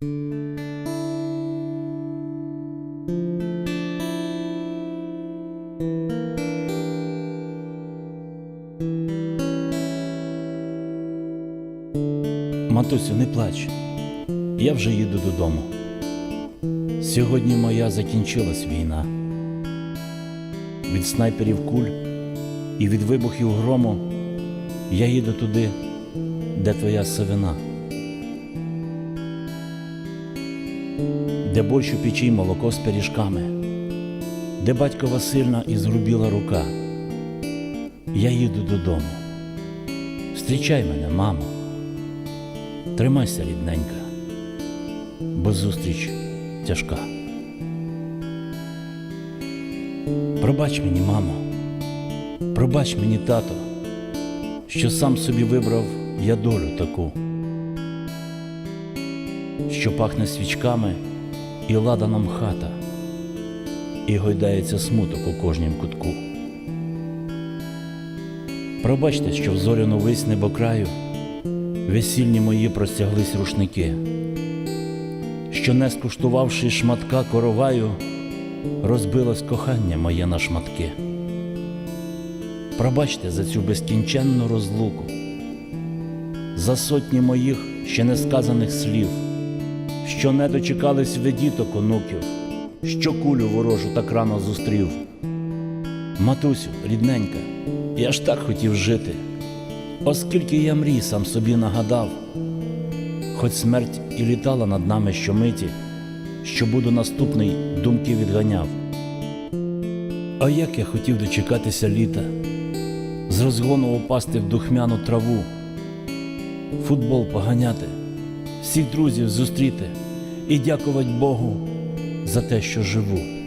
Матусю, не плач. Я вже їду додому. Сьогодні моя закінчилась війна. Від снайперів куль і від вибухів грому я їду туди, де твоя сивина. Де борщ у печі молоко з пиріжками, де батькова сильна і зрубіла рука. Я їду додому. Встрічай мене, мамо. Тримайся, рідненька, бо зустріч тяжка. Пробач мені, мамо, пробач мені, тато, що сам собі вибрав я долю таку, що пахне свічками і ладаном хата, і гойдається смуток у кожнім кутку. Пробачте, що в зоряну вись небокраю весільні мої простяглись рушники, що, не скуштувавши шматка короваю, розбилось кохання моє на шматки. Пробачте за цю безкінченну розлуку, за сотні моїх ще не сказаних слів, що не дочекались ви діток онуків, що кулю ворожу так рано зустрів. Матусю, рідненька, я ж так хотів жити. Оскільки я мрій сам собі нагадав, хоч смерть і літала над нами щомиті, що буду наступний, думки відганяв. А як я хотів дочекатися літа, з розгону упасти в духмяну траву, футбол поганяти, всіх друзів зустріти і дякувати Богу за те, що живу.